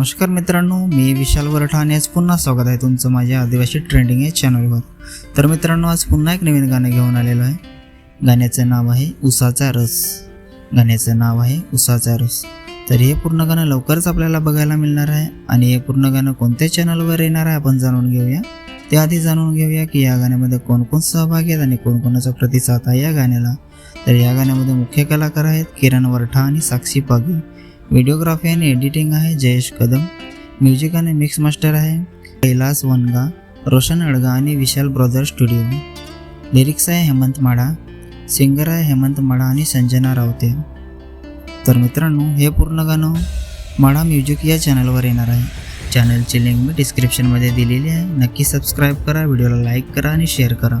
नमस्कार मित्रांनो मी विशाल वरठा आणि आज पुन्हा स्वागत आहे तुमचं माझ्या आदिवासी ट्रेंडिंग या चॅनलवर तर मित्रांनो आज पुन्हा एक नवीन गाणं घेऊन आलेलो आहे. गाण्याचं नाव आहे उसाचा रस. गाण्याचं नाव आहे उसाचा रस. तर हे पूर्ण गाणं लवकरच आपल्याला बघायला मिळणार आहे आणि हे पूर्ण गाणं कोणत्या चॅनलवर येणार आहे आपण जाणून घेऊया. त्याआधी जाणून घेऊया की या गाण्यामध्ये कोणकोण सहभाग सहभागी आहेत आणि कोणकोणाचा प्रतिसाद आहे या गाण्याला. तर या गाण्यामध्ये मुख्य कलाकार आहेत किरण वरठा आणि साक्षी पागी. व्हिडिओग्राफी आणि एडिटिंग आहे जयेश कदम. म्युझिक आणि मिक्स मास्टर आहे कैलास वनगा रोशन अडगा आणि विशाल ब्रदर स्टुडिओ लिरिक्स आहे हेमंत माडा सिंगर आहे हेमंत माडा आणि संजना रावते. तर मित्रांनो हे पूर्ण गाणं माडा म्युझिक या चॅनलवर येणार आहे. चॅनलची लिंक मी डिस्क्रिप्शनमध्ये दिलेली आहे. नक्की सबस्क्राईब करा व्हिडिओला लाईक करा आणि शेअर करा.